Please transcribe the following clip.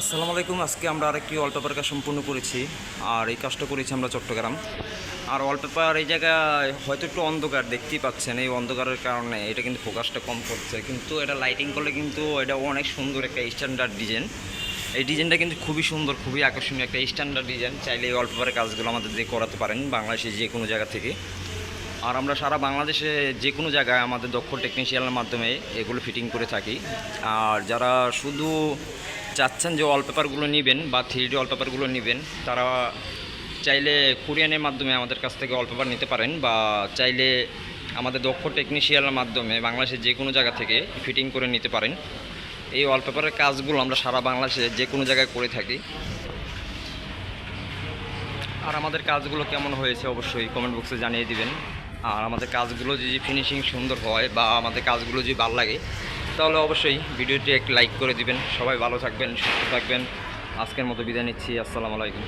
আসসালামু আলাইকুম, আজকে আমরা আরেকটি ওয়ালপেপার কাজ সম্পূর্ণ করেছি, আর এই কাজটা করেছি আমরা চট্টগ্রাম। আর ওয়ালপেপার এই জায়গায় হয়তো একটু অন্ধকার, দেখতেই পাচ্ছেন এই অন্ধকারের কারণে। এটা কিন্তু ফোকাসটা কম করছে, কিন্তু এটা লাইটিং করলে কিন্তু এটা অনেক সুন্দর একটা স্ট্যান্ডার্ড ডিজাইন এই ডিজাইনটা কিন্তু খুবই সুন্দর, খুবই আকর্ষণীয় একটা স্ট্যান্ডার্ড ডিজাইন চাইলে এই ওয়ালপেপারের কাজগুলো আমাদের দিয়ে করাতে পারেন, বাংলাদেশে যে কোনো জায়গা থেকে। আর আমরা সারা বাংলাদেশে যে কোনো জায়গায় আমাদের দক্ষ টেকনিশিয়ানের মাধ্যমে এগুলো ফিটিং করে থাকি। আর যারা শুধু চাচ্ছেন যে ওয়ালপেপারগুলো নেবেন বা থ্রি ডি ওয়ালপেপারগুলো নেবেন, তারা চাইলে কুরিয়ানের মাধ্যমে আমাদের কাছ থেকে ওয়ালপেপার নিতে পারেন বা চাইলে আমাদের দক্ষ টেকনিশিয়ানের মাধ্যমে বাংলাদেশের যে কোনো জায়গা থেকে ফিটিং করে নিতে পারেন। এই ওয়ালপেপারের কাজগুলো আমরা সারা বাংলাদেশে যে কোনো জায়গায় করে থাকি। আর আমাদের কাজগুলো কেমন হয়েছে অবশ্যই কমেন্ট বক্সে জানিয়ে দিবেন। আর আমাদের কাজগুলো যদি ফিনিশিং সুন্দর হয় বা আমাদের কাজগুলো যদি ভালো লাগে তাহলে অবশ্যই ভিডিওটি একটি লাইক করে দিবেন। সবাই ভালো থাকবেন, সুস্থ থাকবেন। আজকের মতো বিদায় নিচ্ছি। আসসালামু আলাইকুম।